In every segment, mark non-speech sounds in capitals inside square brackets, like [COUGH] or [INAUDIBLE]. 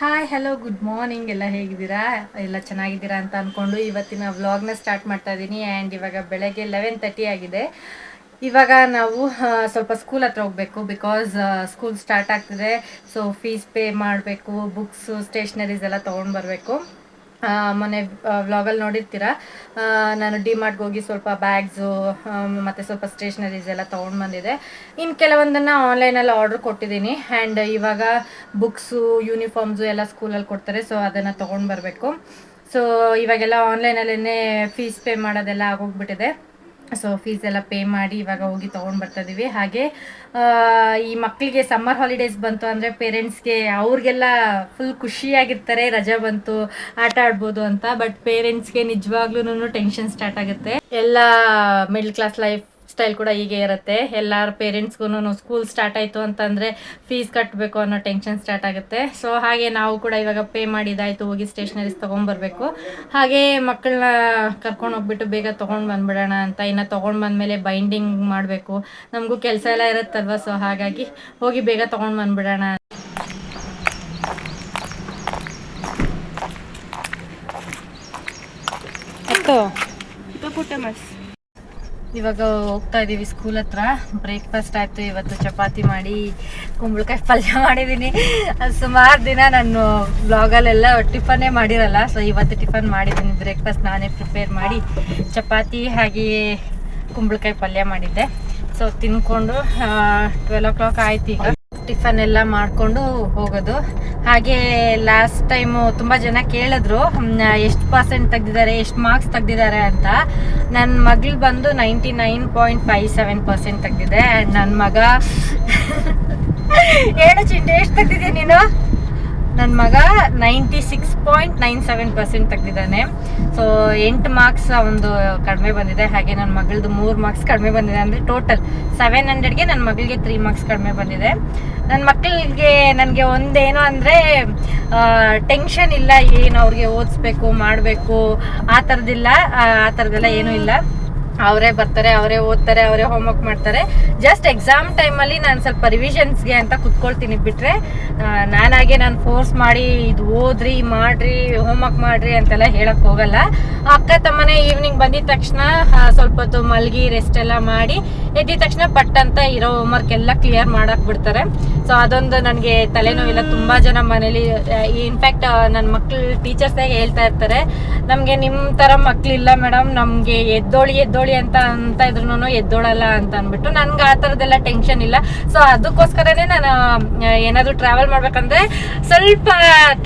Hi hello good morning ಎಲ್ಲ ಹೇಗಿದ್ದೀರಾ? ಎಲ್ಲ ಚೆನ್ನಾಗಿದ್ದೀರಾ ಅಂತ ಅಂದ್ಕೊಂಡು ಇವತ್ತಿನ ವ್ಲಾಗ್ನ ಸ್ಟಾರ್ಟ್ ಮಾಡ್ತಾ ಇದ್ದೀನಿ ಆ್ಯಂಡ್ ಇವಾಗ ಬೆಳಗ್ಗೆ ಲೆವೆನ್ ತರ್ಟಿ ಆಗಿದೆ. ಇವಾಗ ನಾವು ಸ್ವಲ್ಪ ಸ್ಕೂಲ್ ಹತ್ರ ಹೋಗಬೇಕು ಬಿಕಾಸ್ ಸ್ಕೂಲ್ ಸ್ಟಾರ್ಟ್ ಆಗ್ತಿದೆ. ಸೊ ಫೀಸ್ ಪೇ ಮಾಡಬೇಕು ಬುಕ್ಸು ಸ್ಟೇಷ್ನರೀಸ್ ಎಲ್ಲ ತೊಗೊಂಡು ಬರಬೇಕು. ಮೊನ್ನೆ ವ್ಲಾಗಲ್ಲಿ ನೋಡಿರ್ತೀರಾ? ನಾನು ಡಿ ಮಾರ್ಟ್ಗೆ ಹೋಗಿ ಸ್ವಲ್ಪ ಬ್ಯಾಗ್ಸು ಮತ್ತು ಸ್ವಲ್ಪ ಸ್ಟೇಷ್ನರೀಸ್ ಎಲ್ಲ ತೊಗೊಂಡು ಬಂದಿದೆ ಇನ್ನು ಕೆಲವೊಂದನ್ನು ಆನ್ಲೈನಲ್ಲಿ ಆರ್ಡ್ರ್ ಕೊಟ್ಟಿದ್ದೀನಿ. ಆ್ಯಂಡ್ ಇವಾಗ ಬುಕ್ಸು ಯೂನಿಫಾರ್ಮ್ಸು ಎಲ್ಲ ಸ್ಕೂಲಲ್ಲಿ ಕೊಡ್ತಾರೆ ಸೊ ಅದನ್ನು ತೊಗೊಂಡು ಬರಬೇಕು. ಸೊ ಇವಾಗೆಲ್ಲ ಆನ್ಲೈನಲ್ಲೇ ಫೀಸ್ ಪೇ ಮಾಡೋದೆಲ್ಲ ಆಗೋಗ್ಬಿಟ್ಟಿದೆ. ಸೊ ಫೀಸ್ ಎಲ್ಲ ಪೇ ಮಾಡಿ ಇವಾಗ ಹೋಗಿ ತೊಗೊಂಡು ಇದೀವಿ. ಹಾಗೆ ಈ ಮಕ್ಕಳಿಗೆ ಸಮ್ಮರ್ ಹಾಲಿಡೇಸ್ ಬಂತು ಅಂದರೆ ಪೇರೆಂಟ್ಸ್ಗೆ ಅವ್ರಿಗೆಲ್ಲ ಫುಲ್ ಖುಷಿಯಾಗಿರ್ತಾರೆ. ರಜಾ ಬಂತು, ಆಟ ಆಡ್ಬೋದು ಅಂತ. ಬಟ್ ಪೇರೆಂಟ್ಸ್ಗೆ ನಿಜವಾಗ್ಲೂ ಟೆನ್ಷನ್ ಸ್ಟಾರ್ಟ್ ಆಗುತ್ತೆ. ಎಲ್ಲ ಮಿಡ್ಲ್ ಕ್ಲಾಸ್ ಲೈಫ್ ಸ್ಟೈಲ್ ಕೂಡ ಹೀಗೆ ಇರುತ್ತೆ. ಎಲ್ಲರ ಪೇರೆಂಟ್ಸ್ಗೂ ಸ್ಕೂಲ್ ಸ್ಟಾರ್ಟ್ ಆಯಿತು ಅಂತಂದರೆ ಫೀಸ್ ಕಟ್ಟಬೇಕು ಅನ್ನೋ ಟೆನ್ಷನ್ ಸ್ಟಾರ್ಟ್ ಆಗುತ್ತೆ. ಸೊ ಹಾಗೆ ನಾವು ಕೂಡ ಇವಾಗ ಪೇ ಮಾಡಿದಾಯಿತು ಹೋಗಿ ಸ್ಟೇಷನರೀಸ್ ತೊಗೊಂಬರ್ಬೇಕು. ಹಾಗೆ ಮಕ್ಕಳನ್ನ ಕರ್ಕೊಂಡು ಹೋಗ್ಬಿಟ್ಟು ಬೇಗ ತೊಗೊಂಡು ಬಂದ್ಬಿಡೋಣ ಅಂತ. ಇನ್ನು ತೊಗೊಂಡು ಬಂದಮೇಲೆ ಬೈಂಡಿಂಗ್ ಮಾಡಬೇಕು. ನಮಗೂ ಕೆಲಸ ಎಲ್ಲ ಇರುತ್ತಲ್ವ ಸೊ ಹಾಗಾಗಿ ಹೋಗಿ ಬೇಗ ತೊಗೊಂಡು ಬಂದ್ಬಿಡೋಣ. ಇವಾಗ ಹೋಗ್ತಾ ಇದೀವಿ ಸ್ಕೂಲ್ ಹತ್ರ. ಬ್ರೇಕ್ಫಾಸ್ಟ್ ಆಯ್ತು, ಇವತ್ತು ಚಪಾತಿ ಮಾಡಿ, ಕುಂಬಳಕಾಯಿ ಪಲ್ಯ [LAUGHS] ಮಾಡಿದ್ದೀನಿ ಸುಮಾರು ದಿನ ನಾನು ಬ್ಲಾಗಲ್ಲೆಲ್ಲ ಟಿಫನ್ನೇ ಮಾಡಿರಲ್ಲ ಸೊ ಇವತ್ತು ಟಿಫನ್ ಮಾಡಿದ್ದೀನಿ ಬ್ರೇಕ್ಫಾಸ್ಟ್ ನಾನೇ ಪ್ರಿಪೇರ್ ಮಾಡಿ, ಚಪಾತಿ ಹಾಗೆಯೇ ಕುಂಬಳಕಾಯಿ ಪಲ್ಯ ಮಾಡಿದ್ದೆ. ಸೊ ತಿನ್ಕೊಂಡು ಟ್ವೆಲ್ ಓ ಕ್ಲಾಕ್ ಆಯ್ತು ಈಗ. ಟಿಫನ್ ಎಲ್ಲ ಮಾಡಿಕೊಂಡು ಹೋಗೋದು. ಹಾಗೆ ಲಾಸ್ಟ್ ಟೈಮು ತುಂಬ ಜನ ಕೇಳಿದ್ರು ಎಷ್ಟು ಪರ್ಸೆಂಟ್ ತೆಗ್ದಿದ್ದಾರೆ, ಎಷ್ಟು ಮಾರ್ಕ್ಸ್ ತೆಗ್ದಿದ್ದಾರೆ ಅಂತ. ನನ್ನ ಮಗಳು ಬಂದು ninety nine point five seven percent ತೆಗ್ದಿದೆ. ನನ್ನ ಮಗ [LAUGHS] ಹೇಳು ಚಿಂಟೆ, ಎಷ್ಟು ತೆಗ್ದಿದೆ ನೀನು? ನನ್ನ ಮಗ ninety six point nine seven percent ತೆಗೆದಿದ್ದಾನೆ. So ಎಂಟು ಮಾರ್ಕ್ಸ್ ಒಂದು ಕಡಿಮೆ ಬಂದಿದೆ. ಹಾಗೆ ನನ್ನ ಮಗಳದು ಮೂರು ಮಾರ್ಕ್ಸ್ ಕಡಿಮೆ ಬಂದಿದೆ. ಅಂದರೆ ಟೋಟಲ್ ಸೆವೆನ್ ಹಂಡ್ರೆಡ್ಗೆ ನನ್ನ ಮಗಳಿಗೆ ತ್ರೀ ಮಾರ್ಕ್ಸ್ ಕಡಿಮೆ ಬಂದಿದೆ. ನನ್ನ ಮಕ್ಕಳಿಗೆ ನನಗೆ ಒಂದೇನು ಅಂದರೆ ಟೆನ್ಷನ್ ಇಲ್ಲ, ಏನು ಅವ್ರಿಗೆ ಓದಿಸ್ಬೇಕು, ಮಾಡಬೇಕು, ಆ ಥರದ್ದಿಲ್ಲ ಆ ಥರದ್ದೆಲ್ಲ ಏನೂ ಇಲ್ಲ. ಅವರೇ ಬರ್ತಾರೆ, ಅವರೇ ಓದ್ತಾರೆ, ಅವರೇ ಹೋಮ್ವರ್ಕ್ ಮಾಡ್ತಾರೆ. ಜಸ್ಟ್ ಎಕ್ಸಾಮ್ ಟೈಮಲ್ಲಿ ನಾನು ಸ್ವಲ್ಪ ರಿವಿಷನ್ಸ್ಗೆ ಅಂತ ಕುತ್ಕೊಳ್ತೀನಿ ಬಿಟ್ರೆ ನಾನಾಗೆ ನಾನು ಫೋರ್ಸ್ ಮಾಡಿ ಇದು ಓದ್ರಿ, ಮಾಡ್ರಿ ಹೋಮ್ವರ್ಕ್ ಮಾಡ್ರಿ ಅಂತೆಲ್ಲ ಹೇಳಕ್ ಹೋಗಲ್ಲ. ಅಕ್ಕ ತಮ್ಮನೆ ಈವ್ನಿಂಗ್ ಬಂದಿದ ತಕ್ಷಣ ಸ್ವಲ್ಪ ಹೊತ್ತು ಮಲಗಿ ರೆಸ್ಟ್ ಎಲ್ಲ ಮಾಡಿ ಎದ್ದಿದ ತಕ್ಷಣ ಪಟ್ ಅಂತ ಇರೋ ಹೋಮ್ವರ್ಕ್ ಎಲ್ಲ ಕ್ಲಿಯರ್ ಮಾಡಕ್ ಬಿಡ್ತಾರೆ. ಸೊ ಅದೊಂದು ನನಗೆ ತಲೆನೋವಿಲ್ಲ ತುಂಬಾ ಜನ ಮನೇಲಿ ಇನ್ಫ್ಯಾಕ್ಟ್ ನನ್ನ ಮಕ್ಳು ಟೀಚರ್ಸ್ ಹೇಳ್ತಾ ಇರ್ತಾರೆ. ನಮಗೆ ನಿಮ್ಮ ಥರ ಮಕ್ಳಿಲ್ಲ ಮೇಡಮ್ ನಮಗೆ ಎದ್ದೋಳಿ ಎದ್ದೋಳಿ ಅಂತ ಅಂತ ಇದ್ರು ಎದ್ದೋಳಲ್ಲ ಅಂತ ಅಂದ್ಬಿಟ್ಟು ನನ್ಗೆ ಆ ಥರದ್ದೆಲ್ಲ ಟೆನ್ಷನ್ ಇಲ್ಲ. ಸೊ ಅದಕ್ಕೋಸ್ಕರನೇ ನಾನು ಏನಾದರೂ ಏನಾದ್ರು ಟ್ರಾವೆಲ್ ಮಾಡ್ಬೇಕಂದ್ರೆ ಸ್ವಲ್ಪ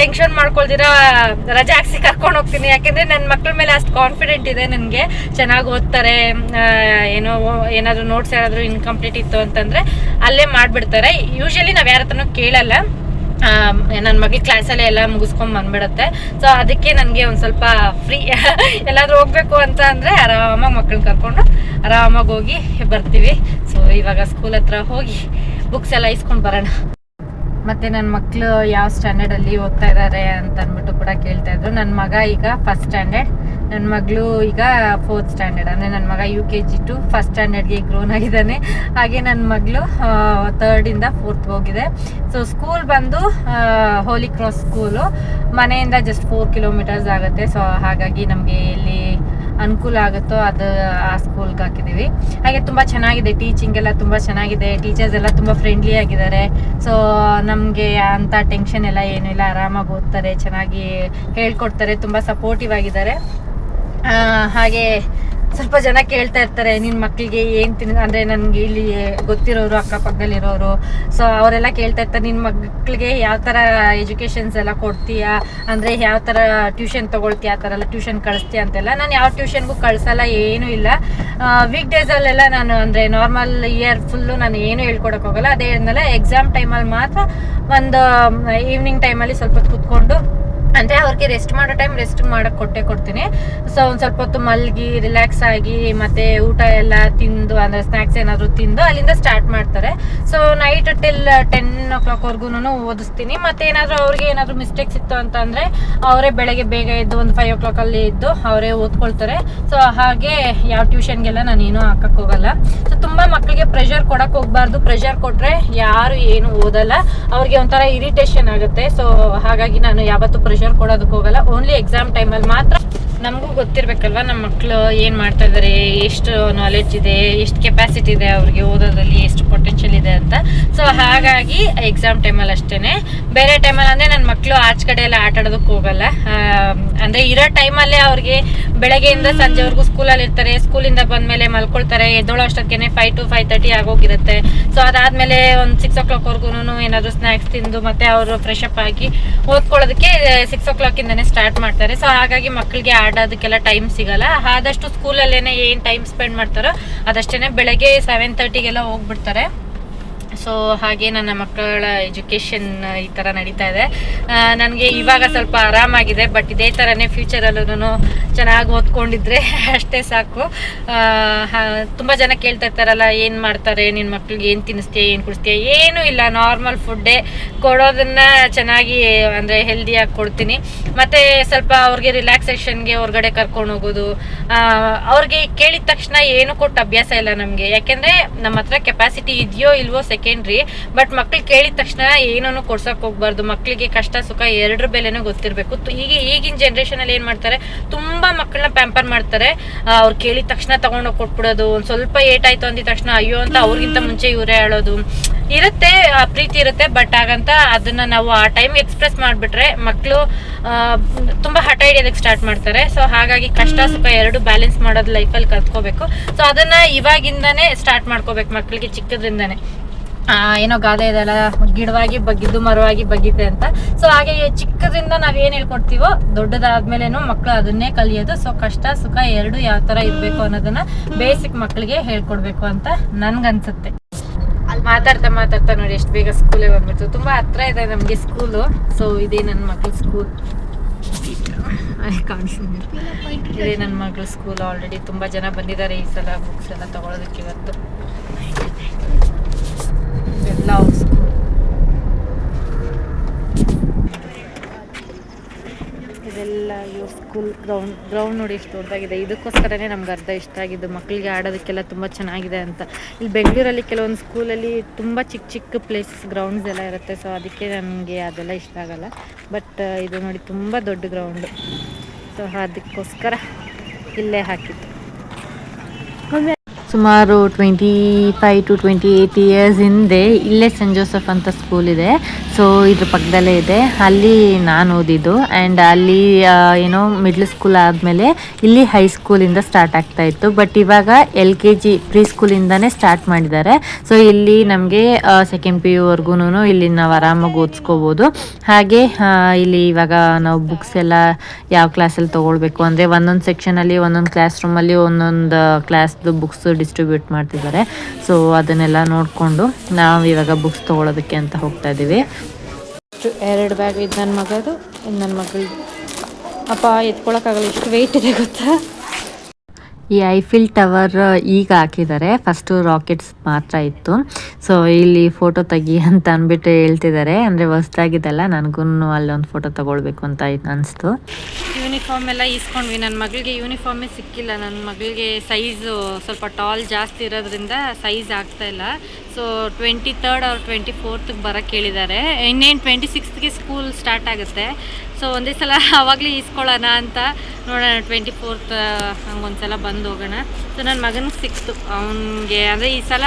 ಟೆನ್ಷನ್ ಮಾಡ್ಕೊಳ್ದಿರ ರಜೆ ಹಾಕ್ಸಿ ಕರ್ಕೊಂಡು ಹೋಗ್ತೀನಿ. ಯಾಕೆಂದ್ರೆ ನನ್ನ ಮಕ್ಳ ಮೇಲೆ ಅಷ್ಟು ಕಾನ್ಫಿಡೆಂಟ್ ಇದೆ ನನಗೆ. ಚೆನ್ನಾಗಿ ಓದ್ತಾರೆ ಏನೋ ಏನಾದರೂ ನೋಟ್ಸ್ ಯಾರಾದ್ರು ಇನ್ಕಂಪ್ಲೀಟ್ ಇತ್ತು ಅಂತಂದ್ರೆ ಅಲ್ಲೇ ಮಾಡಿಬಿಡ್ತಾರೆ. ಯೂಶಲಿ ನಾವು ಯಾರ ಹತ್ರನೂ ಕೇಳಲ್ಲ. ನನ್ನ ಮಗಳ ಕ್ಲಾಸಲ್ಲೇ ಎಲ್ಲ ಮುಗಿಸ್ಕೊಂಡ್ ಬಂದ್ಬಿಡುತ್ತೆ. ಸೊ ಅದಕ್ಕೆ ನನಗೆ ಒಂದು ಸ್ವಲ್ಪ ಫ್ರೀ [LAUGHS] ಎಲ್ಲಾದ್ರೂ ಹೋಗ್ಬೇಕು ಅಂತ ಅಂದರೆ ಆರಾಮಾಗಿ ಮಕ್ಕಳನ್ನ ಕರ್ಕೊಂಡು ಆರಾಮಾಗಿ ಹೋಗಿ ಬರ್ತೀವಿ. ಸೊ ಇವಾಗ ಸ್ಕೂಲ್ ಹತ್ರ ಹೋಗಿ ಬುಕ್ಸ್ ಎಲ್ಲ ಇಸ್ಕೊಂಡು ಬರೋಣ. ಮತ್ತೆ ನನ್ನ ಮಕ್ಕಳು ಯಾವ ಸ್ಟ್ಯಾಂಡರ್ಡಲ್ಲಿ ಓದ್ತಾ ಇದ್ದಾರೆ ಅಂತ ಅಂದ್ಬಿಟ್ಟು ಕೂಡ ಕೇಳ್ತಾ ಇದ್ರು. ನನ್ನ ಮಗ ಈಗ ಫಸ್ಟ್ ಸ್ಟ್ಯಾಂಡರ್ಡ್ ನನ್ನ ಮಗಳು ಈಗ ಫೋರ್ತ್ ಸ್ಟ್ಯಾಂಡರ್ಡ್ ಅಂದರೆ ನನ್ನ ಮಗ U K G to first ಸ್ಟ್ಯಾಂಡರ್ಡ್ಗೆ grown ಆಗಿದ್ದಾನೆ. ಹಾಗೆ ನನ್ನ ಮಗಳು ತರ್ಡಿಂದ ಫೋರ್ತ್ ಹೋಗಿದೆ. ಸೊ ಸ್ಕೂಲ್ ಬಂದು ಹೋಲಿ ಕ್ರಾಸ್ ಸ್ಕೂಲು ಮನೆಯಿಂದ ಜಸ್ಟ್ ಫೋರ್ ಕಿಲೋಮೀಟರ್ಸ್ ಆಗುತ್ತೆ. ಸೊ ಹಾಗಾಗಿ ನಮಗೆ ಇಲ್ಲಿ ಅನುಕೂಲ ಆಗುತ್ತೋ ಅದು ಆ ಸ್ಕೂಲ್ಗೆ ಹಾಕಿದ್ದೀವಿ. ಹಾಗೆ ತುಂಬ ಚೆನ್ನಾಗಿದೆ ಟೀಚಿಂಗ್ ಎಲ್ಲ ತುಂಬ ಚೆನ್ನಾಗಿದೆ ಟೀಚರ್ಸ್ ಎಲ್ಲ ತುಂಬ ಫ್ರೆಂಡ್ಲಿ ಆಗಿದ್ದಾರೆ. ಸೊ ನಮಗೆ ಅಂಥ ಟೆನ್ಷನ್ ಎಲ್ಲ ಏನೂ ಇಲ್ಲ, ಆರಾಮಾಗಿ ಓದ್ತಾರೆ, ಚೆನ್ನಾಗಿ ಹೇಳ್ಕೊಡ್ತಾರೆ, ತುಂಬ ಸಪೋರ್ಟಿವ್ ಆಗಿದ್ದಾರೆ. ಹಾಗೆ ಸ್ವಲ್ಪ ಜನ ಕೇಳ್ತಾ ಇರ್ತಾರೆ ನಿನ್ನ ಮಕ್ಕಳಿಗೆ ಏನು ತಿನ್, ಅಂದರೆ ನನಗೆ ಇಲ್ಲಿ ಗೊತ್ತಿರೋರು, ಅಕ್ಕಪಕ್ಕದಲ್ಲಿರೋರು. ಸೊ ಅವರೆಲ್ಲ ಕೇಳ್ತಾ ಇರ್ತಾರೆ ನಿನ್ನ ಮಕ್ಕಳಿಗೆ ಯಾವ ಥರ ಎಜುಕೇಷನ್ಸ್ ಎಲ್ಲ ಕೊಡ್ತೀಯಾ? ಅಂದರೆ ಯಾವ ಥರ ಟ್ಯೂಷನ್ ತೊಗೊಳ್ತೀಯ? ಆ ಥರ ಎಲ್ಲ ಟ್ಯೂಷನ್ ಕಳಿಸ್ತೀಯ ಅಂತೆಲ್ಲ. ನಾನು ಯಾವ ಟ್ಯೂಷನ್ಗೂ ಕಳಿಸಲ್ಲ, ಏನೂ ಇಲ್ಲ. ವೀಕ್ ಡೇಸಲ್ಲೆಲ್ಲ ನಾನು ಅಂದರೆ ನಾರ್ಮಲ್ ಇಯರ್ ಫುಲ್ಲು ನಾನು ಏನು ಹೇಳ್ಕೊಡಕ್ ಹೋಗಲ್ಲ. ಅದೇ ಹೇಳಿದ್ನಲ್ಲ ಎಕ್ಸಾಮ್ ಟೈಮಲ್ಲಿ ಮಾತ್ರ ಒಂದು ಈವ್ನಿಂಗ್ ಟೈಮಲ್ಲಿ ಸ್ವಲ್ಪ ಹೊತ್ತು ಕೂತ್ಕೊಂಡು ಅಂದರೆ ಅವ್ರಿಗೆ ರೆಸ್ಟ್ ಮಾಡೋ ಟೈಮ್ ರೆಸ್ಟ್ ಮಾಡಕ್ಕೆ ಕೊಟ್ಟೆ ಕೊಡ್ತೀನಿ. ಸೊ ಒಂದು ಸ್ವಲ್ಪ ಹೊತ್ತು ಮಲಗಿ ರಿಲ್ಯಾಕ್ಸ್ ಆಗಿ, ಮತ್ತೆ ಊಟ ಎಲ್ಲ ತಿಂದು, ಅಂದರೆ ಸ್ನ್ಯಾಕ್ಸ್ ಏನಾದರೂ ತಿಂದು ಅಲ್ಲಿಂದ ಸ್ಟಾರ್ಟ್ ಮಾಡ್ತಾರೆ. ಸೊ ನೈಟ್ ಟಿಲ್ ಟೆನ್ ಓ ಕ್ಲಾಕ್ವರೆಗೂ ಓದಿಸ್ತೀನಿ. ಮತ್ತೆ ಏನಾದರೂ ಅವ್ರಿಗೆ ಏನಾದರೂ ಮಿಸ್ಟೇಕ್ಸ್ ಇತ್ತು ಅಂತಂದರೆ ಅವರೇ ಬೆಳಗ್ಗೆ ಬೇಗ ಎದ್ದು ಒಂದು ಫೈವ್ ಓ ಕ್ಲಾಕಲ್ಲಿ ಇದ್ದು ಅವರೇ ಓದ್ಕೊಳ್ತಾರೆ. ಸೊ ಹಾಗೆ ಯಾವ ಟ್ಯೂಷನ್ಗೆಲ್ಲ ನಾನು ನಾನೇನು ಹಾಕಕ್ಕೆ ಹೋಗಲ್ಲ. ಸೊ ತುಂಬ ಮಕ್ಕಳಿಗೆ ಪ್ರೆಷರ್ ಕೊಡಕ್ಕೆ ಹೋಗ್ಬಾರ್ದು. ಪ್ರೆಷರ್ ಕೊಟ್ಟರೆ ಯಾರು ಏನು ಓದಲ್ಲ. ಅವ್ರಿಗೆ ಒಂಥರ ಇರಿಟೇಷನ್ ಆಗುತ್ತೆ. ಸೊ ಹಾಗಾಗಿ ನಾನು ಯಾವತ್ತೂ ಪ್ರೆಷರ್ ಕೊಡೋದಕ್ಕೆ ಹೋಗಲ್ಲ ಓನ್ಲಿ ಎಕ್ಸಾಮ್ ಟೈಮಲ್ಲಿ ಮಾತ್ರ ನಮಗೂ ಗೊತ್ತಿರ್ಬೇಕಲ್ವಾ? ನಮ್ಮ ಮಕ್ಕಳು ಏನು ಮಾಡ್ತಾ ಇದ್ದಾರೆ ಎಷ್ಟು ನಾಲೆಡ್ಜ್ ಇದೆ? ಎಷ್ಟು ಕೆಪಾಸಿಟಿ ಇದೆ ಅವ್ರಿಗೆ ಓದೋದ್ರಲ್ಲಿ? ಎಷ್ಟು ಪೊಟೆನ್ಷಿಯಲ್ ಇದೆ ಅಂತ? ಸೊ ಹಾಗಾಗಿ ಎಕ್ಸಾಮ್ ಟೈಮಲ್ಲಿ ಅಷ್ಟೇ ಬೇರೆ ಟೈಮಲ್ಲಿ ಅಂದರೆ ನನ್ನ ಮಕ್ಕಳು ಆಚೆ ಕಡೆ ಎಲ್ಲ ಆಟ ಆಡೋದಕ್ಕೆ ಹೋಗಲ್ಲ. ಅಂದರೆ ಇರೋ ಟೈಮಲ್ಲೇ ಅವ್ರಿಗೆ ಬೆಳಗ್ಗೆಯಿಂದ ಸಂಜೆವರೆಗೂ ಸ್ಕೂಲಲ್ಲಿ ಇರ್ತಾರೆ. ಸ್ಕೂಲಿಂದ ಬಂದ್ಮೇಲೆ ಮಲ್ಕೊಳ್ತಾರೆ. ಎದ್ದೋಳೋ ಅಷ್ಟೊತ್ತಿಗೆ ಫೈವ್ ಟು ಫೈವ್ ತರ್ಟಿ ಆಗೋಗಿರುತ್ತೆ. ಸೊ ಅದಾದಮೇಲೆ ಒಂದು ಸಿಕ್ಸ್ ಓ ಕ್ಲಾಕ್ವರೆಗೂ ಏನಾದರೂ ಸ್ನ್ಯಾಕ್ಸ್ ತಿಂದು ಮತ್ತೆ ಅವರು ಫ್ರೆಶ್ ಅಪ್ ಆಗಿ ಓದ್ಕೊಳ್ಳೋದಕ್ಕೆ ಸಿಕ್ಸ್ ಓ ಕ್ಲಾಕಿಂದನೇ ಸ್ಟಾರ್ಟ್ ಮಾಡ್ತಾರೆ. ಸೊ ಹಾಗಾಗಿ ಮಕ್ಕಳಿಗೆ ಆಡೋದಕ್ಕೆಲ್ಲ ಟೈಮ್ ಸಿಗಲ್ಲ. ಆದಷ್ಟು ಸ್ಕೂಲಲ್ಲೇನೆ ಏನು ಟೈಮ್ ಸ್ಪೆಂಡ್ ಮಾಡ್ತಾರೋ ಅದಷ್ಟೇ ಬೆಳಗ್ಗೆ ಸೆವೆನ್ ತರ್ಟಿಗೆಲ್ಲ ಹೋಗ್ಬಿಡ್ತಾರೆ. ಸೊ ಹಾಗೆ ನನ್ನ ಮಕ್ಕಳ ಎಜುಕೇಷನ್ ಈ ಥರ ನಡೀತಾ ಇದೆ. ನನಗೆ ಇವಾಗ ಸ್ವಲ್ಪ ಆರಾಮಾಗಿದೆ ಬಟ್ ಇದೇ ಥರನೇ ಫ್ಯೂಚರಲ್ಲೂ ಚೆನ್ನಾಗಿ ಓದ್ಕೊಂಡಿದ್ರೆ [LAUGHS] ಅಷ್ಟೇ ಸಾಕು. ತುಂಬ ಜನ ಕೇಳ್ತಾ ಇರ್ತಾರಲ್ಲ, ಏನು ಮಾಡ್ತಾರೆ ನಿನ್ನ ಮಕ್ಳಿಗೆ ಏನು ತಿನ್ನಿಸ್ತೀಯ, ಏನು ಕುಡಿಸ್ತೀಯ, ಏನೂ ಇಲ್ಲ. ನಾರ್ಮಲ್ ಫುಡ್ಡೇ ಕೊಡೋದನ್ನ ಚೆನ್ನಾಗಿ, ಅಂದರೆ ಹೆಲ್ದಿಯಾಗಿ ಕೊಡ್ತೀನಿ. ಮತ್ತು ಸ್ವಲ್ಪ ಅವ್ರಿಗೆ ರಿಲ್ಯಾಕ್ಸೇಷನ್ಗೆ ಹೊರಗಡೆ ಕರ್ಕೊಂಡು ಹೋಗೋದು. ಅವ್ರಿಗೆ ಕೇಳಿದ ತಕ್ಷಣ ಏನು ಕೊಟ್ಟು ಅಭ್ಯಾಸ ಇಲ್ಲ ನಮಗೆ. ಯಾಕೆಂದರೆ ನಮ್ಮ ಹತ್ರ ಕೆಪಾಸಿಟಿ ಇದೆಯೋ ಇಲ್ವೋ ಸೆಕೆಂಡ್ರಿ ಬಟ್ ಮಕ್ಳು ಕೇಳಿದ ತಕ್ಷಣ ಏನೂ ಕೊಡ್ಸಕ್ ಹೋಗ್ಬಾರ್ದು. ಮಕ್ಕಳಿಗೆ ಕಷ್ಟ ಸುಖ ಎರಡರ ಬೆಲೆನೂ ಗೊತ್ತಿರಬೇಕು. ಈಗ ಈಗಿನ ಜನ್ರೇಷನಲ್ಲಿ ಏನು ಮಾಡ್ತಾರೆ? ತುಂಬಾ ಮಕ್ಕಳನ್ನ ಪ್ಯಾಂಪರ್ ಮಾಡ್ತಾರೆ. ಅವ್ರು ಕೇಳಿದ ತಕ್ಷಣ ತಗೊಂಡೋಗಿ ಕೊಟ್ಬಿಡೋದು. ಒಂದ್ ಸ್ವಲ್ಪ ಏಟಾಯ್ತು ಅಂದಿದ ತಕ್ಷಣ ಅಯ್ಯೋ ಅಂತ ಅವ್ರಿಗಿಂತ ಮುಂಚೆ ಇವರೇ ಹೇಳೋದು ಇರುತ್ತೆ ಆ ಪ್ರೀತಿ ಇರುತ್ತೆ ಬಟ್ ಹಾಗಂತ ಅದನ್ನ ನಾವು ಆ ಟೈಮ್ ಎಕ್ಸ್ಪ್ರೆಸ್ ಮಾಡ್ಬಿಟ್ರೆ ಮಕ್ಕಳು ತುಂಬಾ ಹಠ ಹಿಡಿಯೋದಕ್ಕೆ ಸ್ಟಾರ್ಟ್ ಮಾಡ್ತಾರೆ. ಸೊ ಹಾಗಾಗಿ ಕಷ್ಟ ಸುಖ ಎರಡು ಬ್ಯಾಲೆನ್ಸ್ ಮಾಡೋದು ಲೈಫಲ್ಲಿ ಕಲ್ತ್ಕೋಬೇಕು. ಸೊ ಅದನ್ನ ಇವಾಗಿಂದಾನೇ ಸ್ಟಾರ್ಟ್ ಮಾಡ್ಕೋಬೇಕು ಮಕ್ಕಳಿಗೆ ಚಿಕ್ಕದ್ರಿಂದಾನೇ. ಏನೋ ಗಾದೆ ಇದೆಲ್ಲ ಗಿಡವಾಗಿ ಬಗ್ಗಿದ್ದು ಮರವಾಗಿ ಬಗ್ಗಿದೆ ಅಂತ. ಸೊ ಹಾಗೆ ಚಿಕ್ಕದ್ರಿಂದ ನಾವ್ ಏನ್ ಹೇಳ್ಕೊಡ್ತೀವೋ ದೊಡ್ಡದಾದ್ಮೇಲೆನು ಮಕ್ಕಳು ಅದನ್ನೇ ಕಲಿಯೋದು. ಸೊ ಕಷ್ಟ ಸುಖ ಎರಡು ಯಾವ ತರ ಇರ್ಬೇಕು ಅನ್ನೋದನ್ನ ಬೇಸಿಕ್ ಮಕ್ಕಳಿಗೆ ಹೇಳ್ಕೊಡ್ಬೇಕು ಅಂತ ನನ್ಗನ್ಸುತ್ತೆ. ಮಾತಾಡ್ತಾ ಮಾತಾಡ್ತಾ ನೋಡಿ ಎಷ್ಟು ಬೇಗ ಸ್ಕೂಲೇ ಬಂದ್ಬಿಡ್ತು. ತುಂಬಾ ಹತ್ರ ಇದೆ ನಮ್ಗೆ ಸ್ಕೂಲು ಸೊ ಇದೇ ನನ್ನ ಮಕ್ಳ ಸ್ಕೂಲ್ ಇದೇ ನನ್ನ ಮಗಳ ಸ್ಕೂಲ್ ಆಲ್ರೆಡಿ ತುಂಬಾ ಜನ ಬಂದಿದ್ದಾರೆ ಈ ಸಲ ಬುಕ್ಸ್ ಎಲ್ಲ ತಗೊಳೋದಕ್ಕೆ ಇವತ್ತು. ಸ್ಕೂಲ್ ಇದೆಲ್ಲ ಇವ್ರ ಸ್ಕೂಲ್ ಗ್ರೌಂಡ್ ಗ್ರೌಂಡ್ ನೋಡಿ ಎಷ್ಟು ದೊಡ್ಡದಾಗಿದೆ. ಇದಕ್ಕೋಸ್ಕರನೇ ನಮ್ಗೆ ಅರ್ಧ ಇಷ್ಟ ಆಗಿದ್ದು ಮಕ್ಕಳಿಗೆ ಆಡೋದಕ್ಕೆಲ್ಲ ತುಂಬ ಚೆನ್ನಾಗಿದೆ ಅಂತ. ಇಲ್ಲಿ ಬೆಂಗಳೂರಲ್ಲಿ ಕೆಲವೊಂದು ಸ್ಕೂಲಲ್ಲಿ ತುಂಬ ಚಿಕ್ಕ ಚಿಕ್ಕ ಪ್ಲೇಸಸ್ ಗ್ರೌಂಡ್ಸ್ ಎಲ್ಲ ಇರುತ್ತೆ. ಸೊ ಅದಕ್ಕೆ ನನಗೆ ಅದೆಲ್ಲ ಇಷ್ಟ ಆಗಲ್ಲ. ಬಟ್ ಇದು ನೋಡಿ ತುಂಬ ದೊಡ್ಡ ಗ್ರೌಂಡು ಸೊ ಅದಕ್ಕೋಸ್ಕರ ಇಲ್ಲೇ ಹಾಕಿದ್ದು. ಸುಮಾರು twenty five to twenty eight years ಹಿಂದೆ ಇಲ್ಲೇ ಸೆಂಟ್ ಜೋಸೆಫ್ ಅಂತ ಸ್ಕೂಲ್ ಇದೆ. ಸೊ ಇದ್ರ ಪಕ್ಕದಲ್ಲೇ ಇದೆ. ಅಲ್ಲಿ ನಾನು ಓದಿದ್ದು ಆ್ಯಂಡ್ ಅಲ್ಲಿ ಏನೋ ಮಿಡ್ಲ್ ಸ್ಕೂಲ್ ಆದಮೇಲೆ ಇಲ್ಲಿ ಹೈಸ್ಕೂಲಿಂದ ಸ್ಟಾರ್ಟ್ ಆಗ್ತಾ ಇತ್ತು. ಬಟ್ ಇವಾಗ ಎಲ್ ಕೆ ಜಿ ಪ್ರೀ ಸ್ಕೂಲಿಂದನೇ ಸ್ಟಾರ್ಟ್ ಮಾಡಿದ್ದಾರೆ. ಸೊ ಇಲ್ಲಿ ನಮಗೆ ಸೆಕೆಂಡ್ ಪಿ ಯುವರೆಗೂ ಇಲ್ಲಿ ನಾವು ಆರಾಮಾಗಿ ಓದಿಸ್ಕೋಬೋದು. ಹಾಗೆ ಇಲ್ಲಿ ಇವಾಗ ನಾವು ಬುಕ್ಸ್ ಎಲ್ಲ ಯಾವ ಕ್ಲಾಸಲ್ಲಿ ತೊಗೊಳ್ಬೇಕು ಅಂದರೆ ಒಂದೊಂದು ಸೆಕ್ಷನಲ್ಲಿ ಒಂದೊಂದು ಕ್ಲಾಸ್ ರೂಮಲ್ಲಿ ಒಂದೊಂದು ಕ್ಲಾಸ್ದು ಬುಕ್ಸ್ ಡಿಸ್ಟ್ರಿಬ್ಯೂಟ್ ಮಾಡ್ತಿದ್ದಾರೆ. ಸೊ ಅದನ್ನೆಲ್ಲ ನೋಡಿಕೊಂಡು ನಾವು ಇವಾಗ ಬುಕ್ಸ್ ತೊಗೊಳೋದಕ್ಕೆ ಅಂತ ಹೋಗ್ತಾ ಇದ್ದೀವಿ. ಎರಡು ಬ್ಯಾಗ್ ಇದು ನನ್ನ ಮಗದು ನನ್ನ ಮಗಳು ಅಪ್ಪ ಎತ್ಕೊಳಕ್ಕಾಗಲ್ಲ, ಇಷ್ಟು ವೆಯ್ಟ್ ಇದೆ ಗೊತ್ತಾ? ಈ ಐಫಿಲ್ ಟವರ್ ಈಗ ಹಾಕಿದ್ದಾರೆ. ಫಸ್ಟು ರಾಕೆಟ್ಸ್ ಮಾತ್ರ ಇತ್ತು. ಸೊ ಇಲ್ಲಿ ಫೋಟೋ ತೆಗಿ ಅಂತ ಅಂದ್ಬಿಟ್ಟು ಹೇಳ್ತಿದ್ದಾರೆ. ಅಂದರೆ ಹೊಸ್ದಾಗಿದ್ದಲ್ಲ, ನನಗೂ ಅಲ್ಲೊಂದು ಫೋಟೋ ತಗೊಳ್ಬೇಕು ಅಂತ ಅನಿಸ್ತು. ಯೂನಿಫಾರ್ಮ್ ಎಲ್ಲ ಇಸ್ಕೊಂಡ್ವಿ ನನ್ನ ಮಗಳಿಗೆ ಯೂನಿಫಾರ್ಮೇ ಸಿಕ್ಕಿಲ್ಲ. ನನ್ನ ಮಗಳಿಗೆ ಸೈಜು ಸ್ವಲ್ಪ ಟಾಲ್ ಜಾಸ್ತಿ ಇರೋದ್ರಿಂದ ಸೈಜ್ ಆಗ್ತಾ ಇಲ್ಲ. ಸೊ ಟ್ವೆಂಟಿ ತರ್ಡ್ ಅವ್ರು ಟ್ವೆಂಟಿ ಫೋರ್ತ್ಗೆ ಬರೋಕ್ಕೆ ಹೇಳಿದ್ದಾರೆ. ಇನ್ನೇನು ಟ್ವೆಂಟಿ ಸಿಕ್ಸ್ತ್ಗೆ ಸ್ಕೂಲ್ ಸ್ಟಾರ್ಟ್ ಆಗುತ್ತೆ. ಸೊ ಒಂದೇ ಸಲ [LAUGHS] ಆವಾಗಲೇ ಈಸ್ಕೊಳ್ಳೋಣ ಅಂತ ನೋಡೋಣ. ಟ್ವೆಂಟಿ ಫೋರ್ತ್ ಹಂಗೆ ಒಂದ್ಸಲ ಬಂದು ಹೋಗೋಣ. ಸೊ ನನ್ನ ಮಗನಿಗೆ ಸಿಕ್ತು. ಅವನಿಗೆ ಅಂದರೆ ಈ ಸಲ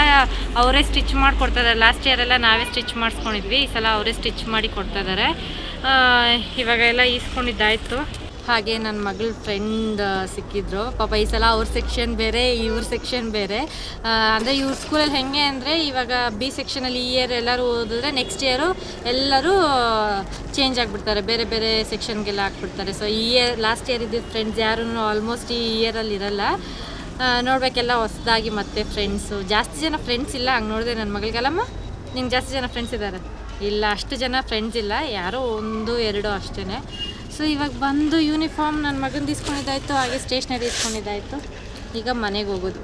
ಅವರೇ ಸ್ಟಿಚ್ ಮಾಡಿ ಕೊಡ್ತಾಯಿದ್ದಾರೆ ಲಾಸ್ಟ್ ಇಯರೆಲ್ಲ ನಾವೇ ಸ್ಟಿಚ್ ಮಾಡಿಸ್ಕೊಂಡಿದ್ವಿ. ಈ ಸಲ ಅವರೇ ಸ್ಟಿಚ್ ಮಾಡಿ ಕೊಡ್ತಾ ಇದ್ದಾರೆ ಇವಾಗ ಎಲ್ಲ ಈಸ್ಕೊಂಡಿದ್ದಾಯಿತು. ಹಾಗೆ ನನ್ನ ಮಗಳ ಫ್ರೆಂಡ್ ಸಿಕ್ಕಿದ್ರು. ಪಾಪ ಈ ಸಲ ಅವ್ರ ಸೆಕ್ಷನ್ ಬೇರೆ, ಇವ್ರ ಸೆಕ್ಷನ್ ಬೇರೆ. ಅಂದರೆ ಇವ್ರ ಸ್ಕೂಲಲ್ಲಿ ಹೆಂಗೆ ಅಂದರೆ ಇವಾಗ ಬಿ ಸೆಕ್ಷನಲ್ಲಿ ಈ ಇಯರ್ ಎಲ್ಲರೂ ಓದಿದ್ರೆ ನೆಕ್ಸ್ಟ್ ಇಯರು ಎಲ್ಲರೂ ಚೇಂಜ್ ಆಗಿಬಿಡ್ತಾರೆ. ಬೇರೆ ಬೇರೆ ಸೆಕ್ಷನ್ಗೆಲ್ಲ ಹಾಕ್ಬಿಡ್ತಾರೆ ಸೊ ಈ ಇಯರ್ ಲಾಸ್ಟ್ ಇಯರ್ ಇದ್ದಿದ್ದ ಫ್ರೆಂಡ್ಸ್ ಯಾರೂ ಆಲ್ಮೋಸ್ಟ್ ಈ ಇಯರಲ್ಲಿ ಇರಲ್ಲ. ನೋಡ್ಬೇಕೆಲ್ಲ ಹೊಸದಾಗಿ ಮತ್ತೆ ಫ್ರೆಂಡ್ಸು ಜಾಸ್ತಿ ಜನ ಫ್ರೆಂಡ್ಸ್ ಇಲ್ಲ. ಹಂಗೆ ನೋಡಿದೆ ನನ್ನ ಮಗಳಿಗೆಲ್ಲಮ್ಮ, ನಿಂಗೆ ಜಾಸ್ತಿ ಜನ ಫ್ರೆಂಡ್ಸ್ ಇದ್ದಾರೆ ಇಲ್ಲ, ಅಷ್ಟು ಜನ ಫ್ರೆಂಡ್ಸ್ ಇಲ್ಲ. ಯಾರೋ ಒಂದು, ಎರಡು ಅಷ್ಟೇ ಸೊ ಇವಾಗ ಬಂದು ಯೂನಿಫಾರ್ಮ್ ನನ್ನ ಮಗನ ಇಸ್ಕೊಂಡಿದ್ದಾಯ್ತು ಹಾಗೆ ಸ್ಟೇಷ್ನರಿ ಇಸ್ಕೊಂಡಿದ್ದಾಯ್ತು. ಈಗ ಮನೆಗೆ ಹೋಗೋದು.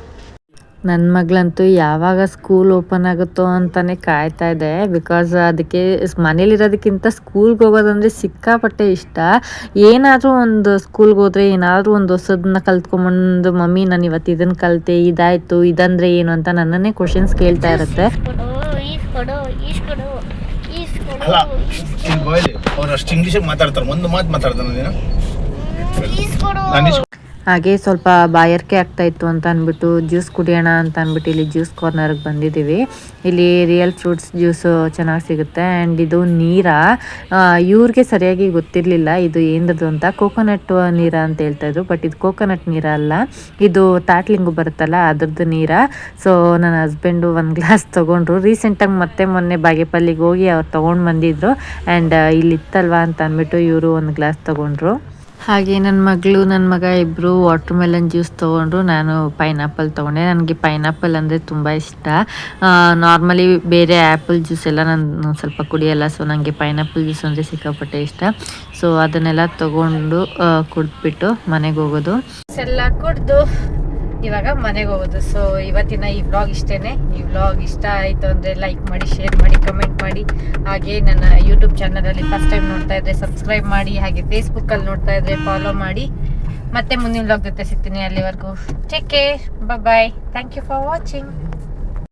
ನನ್ನ ಮಗಳಂತೂ ಯಾವಾಗ ಸ್ಕೂಲ್ ಓಪನ್ ಆಗುತ್ತೋ ಅಂತಾನೆ ಕಾಯ್ತಾ ಇದೆ. ಬಿಕಾಸ್ ಅದಕ್ಕೆ ಮನೇಲಿರೋದಕ್ಕಿಂತ ಸ್ಕೂಲ್ಗೆ ಹೋಗೋದಂದ್ರೆ ಸಿಕ್ಕಾಪಟ್ಟೆ ಇಷ್ಟ. ಏನಾದರೂ ಒಂದು ಸ್ಕೂಲ್ಗೆ ಹೋದ್ರೆ ಏನಾದರೂ ಒಂದು ಹೊಸದನ್ನ ಕಲ್ತ್ಕೊಂಬಂದು ಮಮ್ಮಿ ನಾನು ಇವತ್ತು ಇದನ್ನು ಕಲಿತೆ ಇದಾಯಿತು ಇದಂದ್ರೆ ಏನು? ಅಂತ ನನ್ನನ್ನೇ ಕ್ವಶನ್ಸ್ ಕೇಳ್ತಾ ಇರುತ್ತೆ. ಅಲ್ಲ ಇಲ್ಲಿ ಗೋಯ್ಲಿ ಅವ್ರು ಅಷ್ಟು ಇಂಗ್ಲೀಷ್ ಮಾತಾಡ್ತಾರೆ. ಒಂದು ಮಾತು ಮಾತಾಡ್ತಾನೆ ನೀನು. ನಾನು ಹಾಗೆ ಸ್ವಲ್ಪ ಬಾಯರ್ಕೆ ಆಗ್ತಾ ಇತ್ತು ಅಂತ ಅಂದ್ಬಿಟ್ಟು ಜ್ಯೂಸ್ ಕುಡಿಯೋಣ ಅಂತ ಅಂದ್ಬಿಟ್ಟು ಇಲ್ಲಿ ಜ್ಯೂಸ್ ಕಾರ್ನರ್ಗೆ ಬಂದಿದ್ದೀವಿ. ಇಲ್ಲಿ ರಿಯಲ್ ಫ್ರೂಟ್ಸ್ ಜ್ಯೂಸು ಚೆನ್ನಾಗಿ ಸಿಗುತ್ತೆ. ಆ್ಯಂಡ್ ಇದು ನೀರ? ಇವ್ರಿಗೆ ಸರಿಯಾಗಿ ಗೊತ್ತಿರಲಿಲ್ಲ ಇದು ಏನದು ಅಂತ. ಕೋಕೋನಟ್ ನೀರ ಅಂತ ಹೇಳ್ತಾ ಇದ್ರು, ಬಟ್ ಇದು ಕೋಕೋನಟ್ ನೀರ ಅಲ್ಲ. ಇದು ತಾಟ್ಲಿಂಗು ಬರುತ್ತಲ್ಲ, ಅದ್ರದ್ದು ನೀರ. ಸೊ, ನನ್ನ ಹಸ್ಬೆಂಡು ಒಂದು ಗ್ಲಾಸ್ ತೊಗೊಂಡ್ರು. ರೀಸೆಂಟಾಗಿ ಮತ್ತೆ ಮೊನ್ನೆ ಬಾಗೇಪಲ್ಲಿಗೆ ಹೋಗಿ ಅವ್ರು ತೊಗೊಂಡು ಬಂದಿದ್ರು. ಆ್ಯಂಡ್ ಇಲ್ಲಿ ಇತ್ತಲ್ವಾ ಅಂತ ಅಂದ್ಬಿಟ್ಟು ಇವರು ಒಂದು ಗ್ಲಾಸ್ ತೊಗೊಂಡ್ರು. ಹಾಗೆ ನನ್ನ ಮಗಳು ನನ್ನ ಮಗ ಇಬ್ಬರು ವಾಟರ್ ಮೆಲನ್ ಜ್ಯೂಸ್ ತೊಗೊಂಡ್ರು ನಾನು ಪೈನಾಪಲ್ ತೊಗೊಂಡೆ. ನನಗೆ ಪೈನಾಪಲ್ ಅಂದರೆ ತುಂಬ ಇಷ್ಟ. ನಾರ್ಮಲಿ ಬೇರೆ ಆ್ಯಪಲ್ ಜ್ಯೂಸ್ ಎಲ್ಲ ನಾನು ಸ್ವಲ್ಪ ಕುಡಿಯಲ್ಲ ಸೊ ನನಗೆ ಪೈನಾಪಲ್ ಜ್ಯೂಸ್ ಅಂದರೆ ಸಿಕ್ಕಾಪಟ್ಟೆ ಇಷ್ಟ. ಸೊ ಅದನ್ನೆಲ್ಲ ತೊಗೊಂಡು ಕುಡಿದ್ಬಿಟ್ಟು ಮನೆಗೆ ಹೋಗೋದು. ಎಲ್ಲ ಕುಡ್ದು ಇವಾಗ ಮನೆಗೆ ಹೋಗೋದು. ಸೊ ಇವತ್ತಿನ ಈ ವ್ಲಾಗ್ ಇಷ್ಟೇನೆ. ಈ ವ್ಲಾಗ್ ಇಷ್ಟ ಆಯಿತು ಅಂದರೆ ಲೈಕ್ ಮಾಡಿ ಶೇರ್ ಮಾಡಿ ಕಮೆಂಟ್ ಮಾಡಿ. ಹಾಗೆ ನನ್ನ ಯೂಟ್ಯೂಬ್ ಚಾನಲಲ್ಲಿ ಫಸ್ಟ್ ಟೈಮ್ ನೋಡ್ತಾ ಇದ್ರೆ ಸಬ್ಸ್ಕ್ರೈಬ್ ಮಾಡಿ. ಹಾಗೆ ಫೇಸ್ಬುಕ್ಕಲ್ಲಿ ನೋಡ್ತಾ ಇದ್ರೆ ಫಾಲೋ ಮಾಡಿ. ಮತ್ತೆ ಮುಂದಿನ ವ್ಲಾಗ್ ಜೊತೆ ಸಿಗ್ತೀನಿ ಅಲ್ಲಿವರೆಗೂ. Take care bye thank you for watching